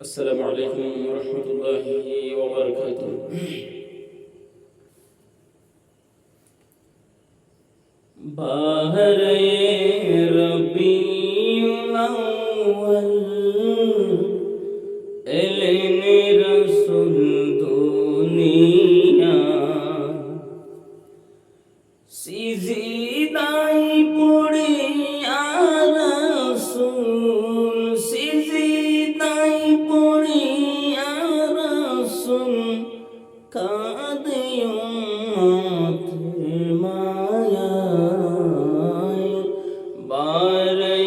السلام عليكم ورحمة الله وبركاته بحر ربي الأول إلين رسول دنيا سيزيداي بڑي آرام পড়িয়া রসুল কাঁদিও মায়ায়। বারে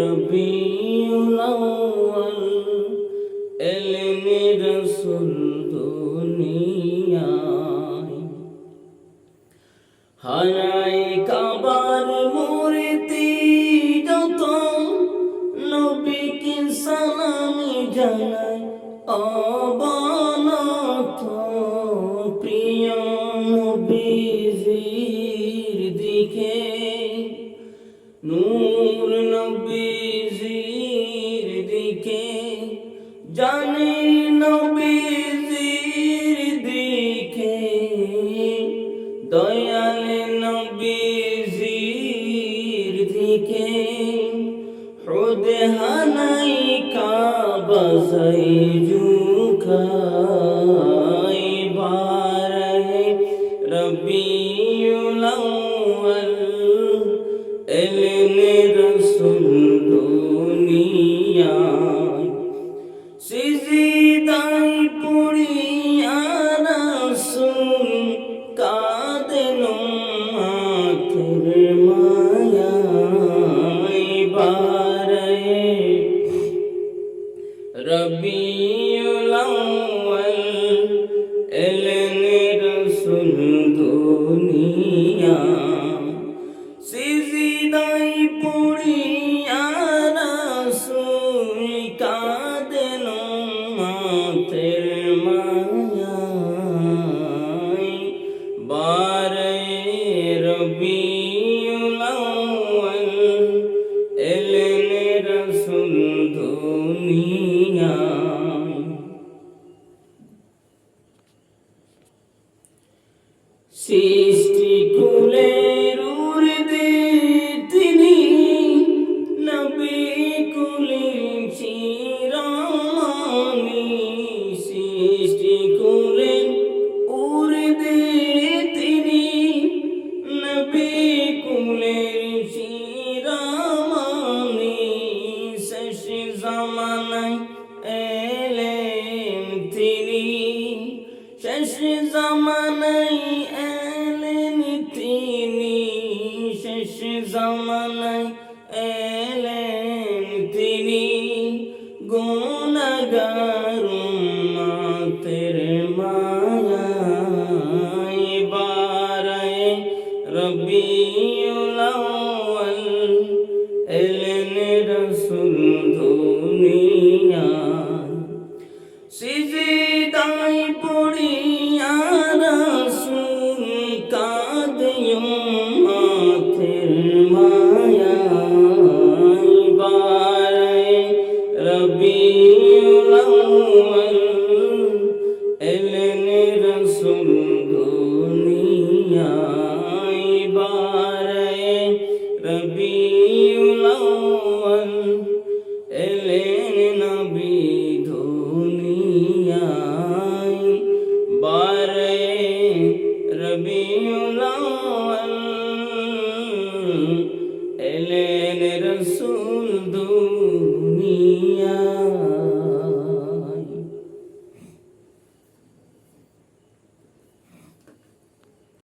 রবিউল আউয়াল এলেনি রসুল দুনিয়ায়। হারাই অবনত প্রিয় নবীজির দিকে। নূর নবীজির দিকে। জানি নবীজির দয়ালে হানাই কাবাজাই জুকাই বারে রবিউল আউয়াল এলেনে রসুল দুনিয়ায় সিজিদাই পড়িয়া রাসূল কাঁদেন মাথের সিজিদাই পড়িয়া রাসূল কাঁদেন মাথের মায়ায়। বারে আউয়াল এলেন সৃষ্টি কুলের কুলে চিরামানি সৃষ্টি কুলের উর্দে তিনি নবী কুলের চিরামানি শেষ জামানায় এলেন তিনি। শেষ জামানায় এলেন তিনি। শেষ জামানায় মাতের মায়ায় বারায় রবিউল আউয়াল এলেন রসুল পড়িয়া রসুল দুনিয়ায় বারে। রবিউল আউয়াল এলেন নবী দুনিয়ায় বারে। রবিউল আউয়াল এলেন রসুল দুনিয়ায়